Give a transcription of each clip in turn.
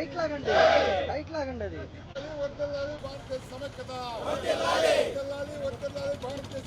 Tight లాగండి. Tight లాగండి అది వర్ధిల్లాలి భారతదేశ సమైక్యత. వర్ధిల్లాలి వర్ధిల్లాలి భారతదేశ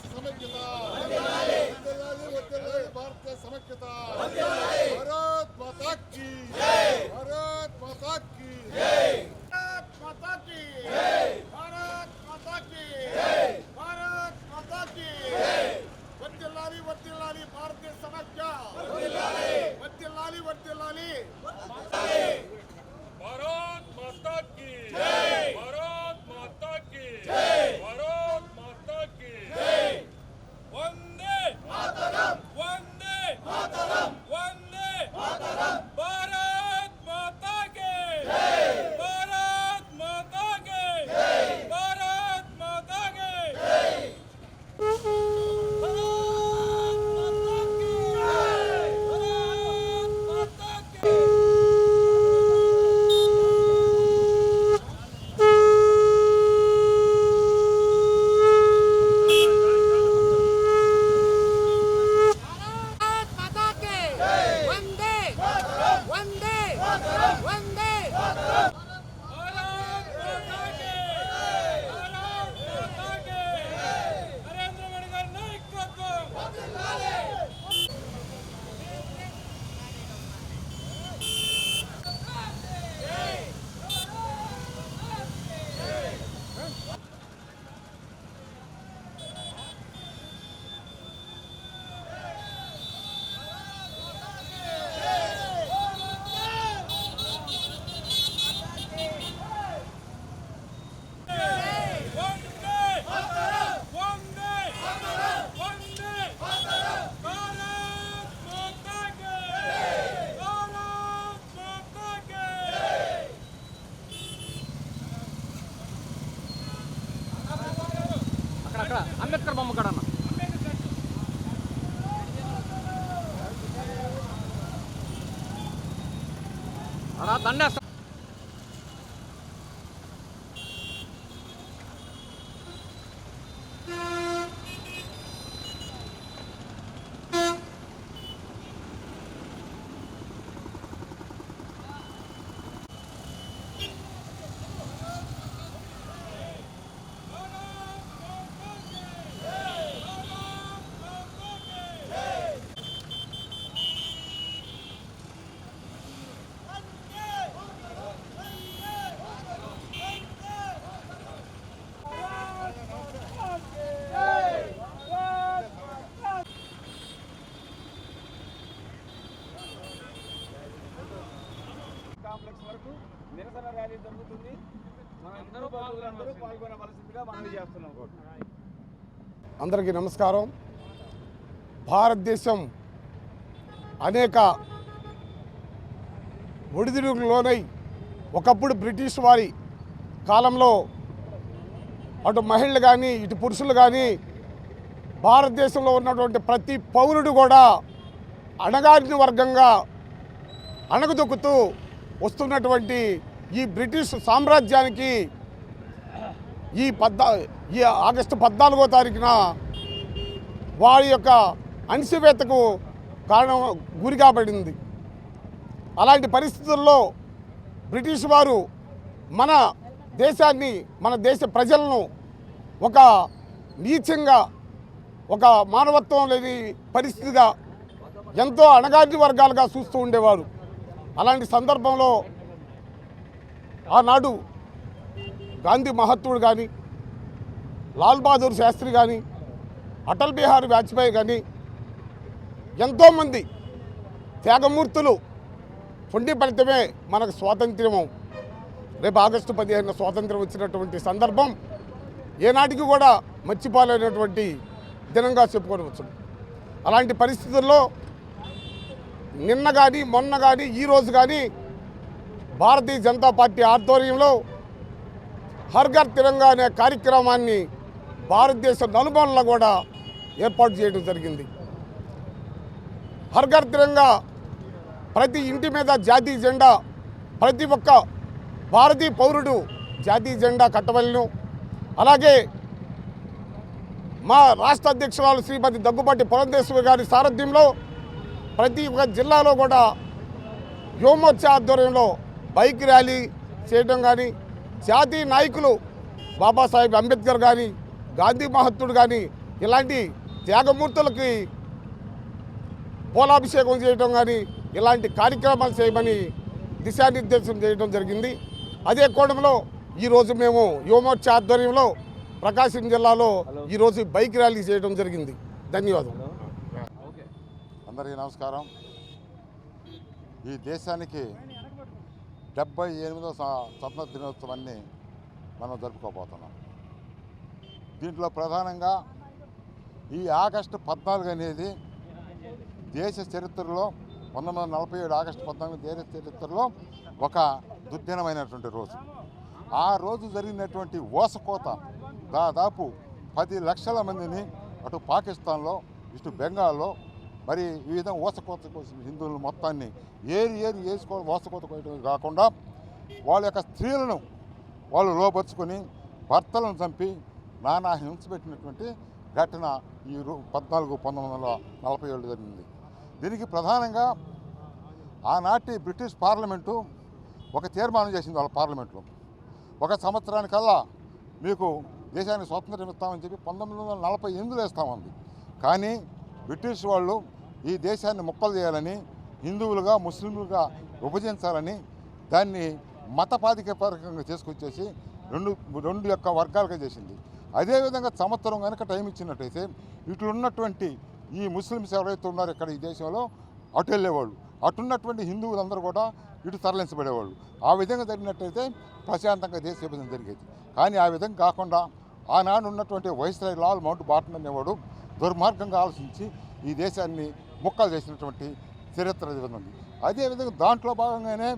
అంబేద్కర్ బొమ్మ కాడ అన్న అందరికీ నమస్కారం. భారతదేశం అనేక ఒడిదుడుకు లోనై ఒకప్పుడు బ్రిటిష్ వారి కాలంలో అటు మహిళలు కానీ ఇటు పురుషులు కానీ భారతదేశంలో ఉన్నటువంటి ప్రతి పౌరుడు కూడా అణగారిన వర్గంగా అణగదొక్కుతూ వస్తున్నటువంటి ఈ బ్రిటిష్ సామ్రాజ్యానికి ఈ పద్నా ఈ ఆగస్టు పద్నాలుగో తారీఖున వారి యొక్క అణిసివేతకు కారణం గురి కాబడింది. అలాంటి పరిస్థితుల్లో బ్రిటిష్ వారు మన దేశాన్ని మన దేశ ప్రజలను ఒక నీచంగా ఒక మానవత్వం లేని పరిస్థితిగా ఎంతో అణగారిన వర్గాలుగా చూస్తూ ఉండేవారు. అలాంటి సందర్భంలో ఆనాడు గాంధీ మహత్తుడు కానీ లాల్ బహదూర్ శాస్త్రి కానీ అటల్ బిహారీ వాజ్పేయి కానీ ఎంతోమంది త్యాగమూర్తులు పుండి ఫలితమే మనకు స్వాతంత్ర్యము. రేపు ఆగస్టు పదిహేను స్వాతంత్రం వచ్చినటువంటి సందర్భం ఏనాటికి కూడా మర్చిపోలేనటువంటి దినంగా చెప్పుకోవచ్చు. అలాంటి పరిస్థితుల్లో నిన్న కానీ మొన్న కానీ ఈరోజు కానీ భారతీయ జనతా పార్టీ ఆధ్వర్యంలో హర్ ఘర్ తిరంగా అనే కార్యక్రమాన్ని భారతదేశ నలుమూలలా కూడా ఏర్పాటు చేయడం జరిగింది. హర్ ఘర్ తిరంగా ప్రతి ఇంటి మీద జాతీయ జెండా ప్రతి ఒక్క భారతీయ పౌరుడు జాతీయ జెండా కట్టవలను. అలాగే మా రాష్ట్ర అధ్యక్షురాలు శ్రీమతి దగ్గుబాటి పురంధేశ్వరి గారి సారథ్యంలో ప్రతి ఒక్క జిల్లాలో కూడా యువమోర్చా ఆధ్వర్యంలో బైక్ ర్యాలీ చేయడం కానీ జాతీయ నాయకులు బాబాసాహెబ్ అంబేద్కర్ కానీ గాంధీ మహత్తుడు కానీ ఇలాంటి త్యాగమూర్తులకి పోలాభిషేకం చేయడం కానీ ఇలాంటి కార్యక్రమాలు చేయమని దిశానిర్దేశం చేయడం జరిగింది. అదే కోణంలో ఈరోజు మేము యువమోర్చా ఆధ్వర్యంలో ప్రకాశం జిల్లాలో ఈరోజు బైక్ ర్యాలీ చేయడం జరిగింది. ధన్యవాదం అందరికీ నమస్కారం. ఈ దేశానికి డెబ్బై ఎనిమిదో స్వతంత్ర దినోత్సవాన్ని మనం జరుపుకోబోతున్నాం. దీంట్లో ప్రధానంగా ఈ ఆగస్టు పద్నాలుగు అనేది దేశ చరిత్రలో పంతొమ్మిది వందల నలభై ఏడు ఆగస్టు పద్నాలుగు దేశ చరిత్రలో ఒక దుర్దినమైనటువంటి రోజు. ఆ రోజు జరిగినటువంటి ఓసకోత దాదాపు పది లక్షల మందిని అటు పాకిస్తాన్లో ఇటు బెంగాల్లో మరి ఈ విధంగా ఓసకోత కోసం హిందువులు మొత్తాన్ని ఏరి ఏరి వేసుకో ఓసకోత కోయటం కాకుండా వాళ్ళ యొక్క స్త్రీలను వాళ్ళు లోపరుచుకొని భర్తలను చంపి నానా హింస పెట్టినటువంటి ఘటన ఈ రూ పద్నాలుగు పంతొమ్మిది వందల నలభై ఏడు జరిగింది. దీనికి ప్రధానంగా ఆనాటి బ్రిటిష్ పార్లమెంటు ఒక తీర్మానం చేసింది వాళ్ళ పార్లమెంట్లో. ఒక సంవత్సరానికల్లా మీకు దేశానికి స్వాతంత్రం ఇస్తామని చెప్పి పంతొమ్మిది వందల నలభై ఎనిమిదిలో ఇస్తామంది. కానీ బ్రిటిష్ వాళ్ళు ఈ దేశాన్ని ముక్కలు చేయాలని హిందువులుగా ముస్లింలుగా విభజించాలని దాన్ని మతపాధికపరకంగా చేసుకొచ్చేసి రెండు రెండు యొక్క వర్గాలుగా చేసింది. అదేవిధంగా సంవత్సరం కనుక టైం ఇచ్చినట్టయితే ఇటు ఉన్నటువంటి ఈ ముస్లిమ్స్ ఎవరైతే ఉన్నారో ఇక్కడ ఈ దేశంలో అటు వెళ్ళేవాళ్ళు. అటున్నటువంటి హిందువులందరూ కూడా ఇటు తరలించబడేవాళ్ళు. ఆ విధంగా జరిగినట్టయితే ప్రశాంతంగా దేశ విభజన జరిగేది. కానీ ఆ విధంగా కాకుండా ఆనాడు ఉన్నటువంటి వైస్రాయ్ లాల్ మౌంట్ బాటన్ అనేవాడు దుర్మార్గంగా ఆలోచించి ఈ దేశాన్ని ముక్కలు చేసినటువంటి చరిత్ర ఇది ఉంది. అదేవిధంగా దాంట్లో భాగంగానే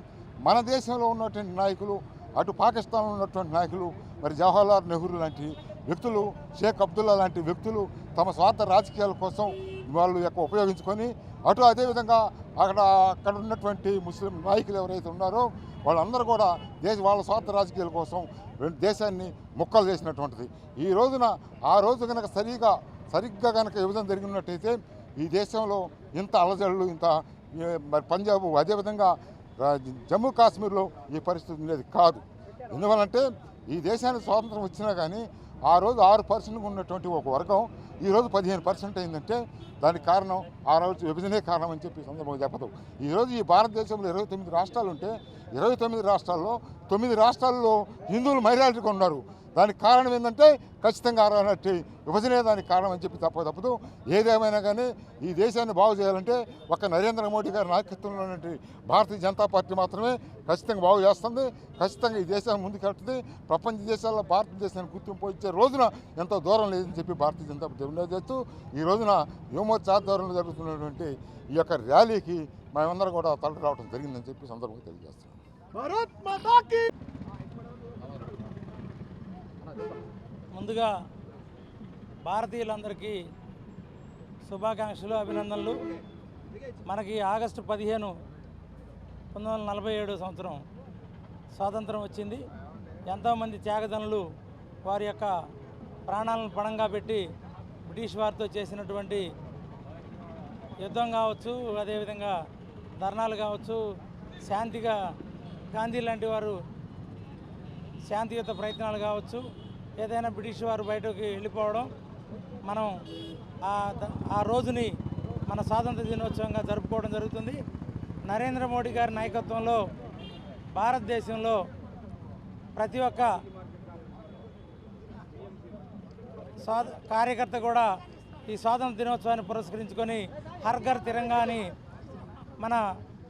మన దేశంలో ఉన్నటువంటి నాయకులు అటు పాకిస్తాన్లో ఉన్నటువంటి నాయకులు మరి జవహర్లాల్ నెహ్రూ లాంటి వ్యక్తులు షేక్ అబ్దుల్లా లాంటి వ్యక్తులు తమ స్వార్థ రాజకీయాల కోసం వాళ్ళు యొక్క ఉపయోగించుకొని అటు అదేవిధంగా అక్కడ అక్కడ ఉన్నటువంటి ముస్లిం నాయకులు ఎవరైతే ఉన్నారో వాళ్ళందరూ కూడా దేశ వాళ్ళ స్వార్థ రాజకీయాల కోసం దేశాన్ని ముక్కలు చేసినటువంటిది. ఈ రోజున ఆ రోజు కనుక సరిగా సరిగ్గా కనుక విభజన జరిగినట్టయితే ఈ దేశంలో ఇంత అలజడులు ఇంత మరి పంజాబ్ అదేవిధంగా జమ్మూ కాశ్మీర్లో ఈ పరిస్థితి ఉండేది కాదు. ఎందువలంటే ఈ దేశానికి స్వాతంత్రం వచ్చినా కానీ ఆ రోజు ఆరు పర్సెంట్గా ఉన్నటువంటి ఒక వర్గం ఈరోజు పదిహేను పర్సెంట్ అయిందంటే దానికి కారణం ఆ రోజు విభజనే కారణం అని చెప్పి సందర్భంగా చెప్పదు. ఈరోజు ఈ భారతదేశంలో ఇరవై తొమ్మిది రాష్ట్రాలు ఉంటే ఇరవై తొమ్మిది రాష్ట్రాల్లో తొమ్మిది రాష్ట్రాల్లో హిందువులు మైనారిటీగా ఉన్నారు. దానికి కారణం ఏంటంటే ఖచ్చితంగా అన్నట్టు విభజనే దానికి కారణం అని చెప్పి తప్ప తప్పదు. ఏదేమైనా కానీ ఈ దేశాన్ని బాగు చేయాలంటే ఒక నరేంద్ర మోడీ గారి నాయకత్వంలోనే భారతీయ జనతా పార్టీ మాత్రమే ఖచ్చితంగా బాగు చేస్తుంది. ఖచ్చితంగా ఈ దేశాన్ని ముందుకెళ్తుంది ప్రపంచ దేశాల్లో భారతదేశాన్ని గుర్తింపు ఇచ్చే రోజున ఎంతో దూరం లేదని చెప్పి భారతీయ జనతా పార్టీ విడుదల చేస్తూ ఈ రోజున యువమోర్చా ఆధ్వర్యంలో జరుగుతున్నటువంటి ఈ యొక్క ర్యాలీకి మేమందరం కూడా తలటి రావడం జరిగిందని చెప్పి సందర్భంగా తెలియజేస్తున్నాం. ముందుగా భారతీయులందరికీ శుభాకాంక్షలు అభినందనలు. మనకి ఆగస్టు పదిహేను పంతొమ్మిది వందల నలభై ఏడు సంవత్సరం స్వాతంత్రం వచ్చింది. ఎంతోమంది త్యాగదనులు వారి యొక్క ప్రాణాలను పణంగా పెట్టి బ్రిటిష్ వారితో చేసినటువంటి యుద్ధం కావచ్చు అదేవిధంగా ధర్నాలు కావచ్చు శాంతిగా గాంధీ లాంటి వారు శాంతియుత ప్రయత్నాలు కావచ్చు. ఏదైనా బ్రిటిష్ వారు బయటకు వెళ్ళిపోవడం మనం ఆ రోజుని మన స్వాతంత్ర దినోత్సవంగా జరుపుకోవడం జరుగుతుంది. నరేంద్ర మోడీ గారి నాయకత్వంలో భారతదేశంలో ప్రతి ఒక్క స్వా కార్యకర్త కూడా ఈ స్వాతంత్ర దినోత్సవాన్ని పురస్కరించుకొని హర్ ఘర్ తిరంగా అని మన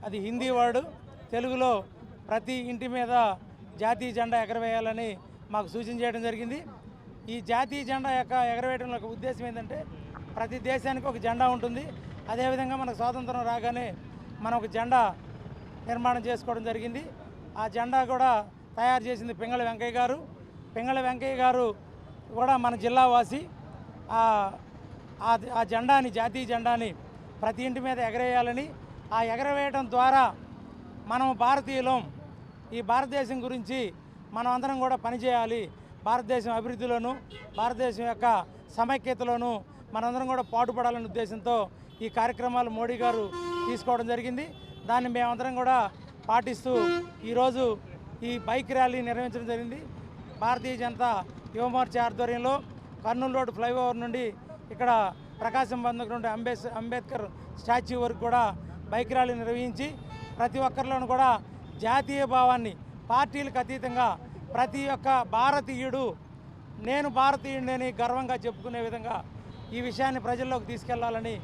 అది హిందీ వర్డ్ తెలుగులో ప్రతి ఇంటి మీద జాతీయ జెండా ఎగరవేయాలని మాకు సూచన చేయడం జరిగింది. ఈ జాతీయ జెండా యొక్క ఎగరవేయడం యొక్క ఉద్దేశం ఏంటంటే ప్రతి దేశానికి ఒక జెండా ఉంటుంది. అదేవిధంగా మనకు స్వాతంత్రం రాగానే మనం ఒక జెండా నిర్మాణం చేసుకోవడం జరిగింది. ఆ జెండా కూడా తయారు చేసింది పింగళ వెంకయ్య గారు. పింగళ వెంకయ్య గారు కూడా మన జిల్లా వాసి. ఆ ఆ జెండాని జాతీయ జెండాని ప్రతి ఇంటి మీద ఎగరేయాలని ఆ ఎగరవేయడం ద్వారా మనం భారతీయులం ఈ భారతదేశం గురించి మనం అందరం కూడా పనిచేయాలి భారతదేశం అభివృద్ధిలోను భారతదేశం యొక్క సమైక్యతలోను మనందరం కూడా పాటుపడాలనే ఉద్దేశంతో ఈ కార్యక్రమాలు మోడీ గారు తీసుకోవడం జరిగింది. దాన్ని మేమందరం కూడా పాటిస్తూ ఈరోజు ఈ బైక్ ర్యాలీ నిర్వహించడం జరిగింది. భారతీయ జనతా యువమోర్చా ఆధ్వర్యంలో కర్నూలు రోడ్ ఫ్లైఓవర్ నుండి ఇక్కడ ప్రకాశం బంధకు నుండి అంబేస్ అంబేద్కర్ స్టాచ్యూ వరకు కూడా బైక్ ర్యాలీ నిర్వహించి ప్రతి ఒక్కరిలోనూ కూడా జాతీయ భావాన్ని పార్టీలకు అతీతంగా ప్రతి ఒక్క భారతీయుడు నేను భారతీయుడిని గర్వంగా చెప్పుకునే విధంగా ఈ విషయాన్ని ప్రజల్లోకి తీసుకెళ్ళాలని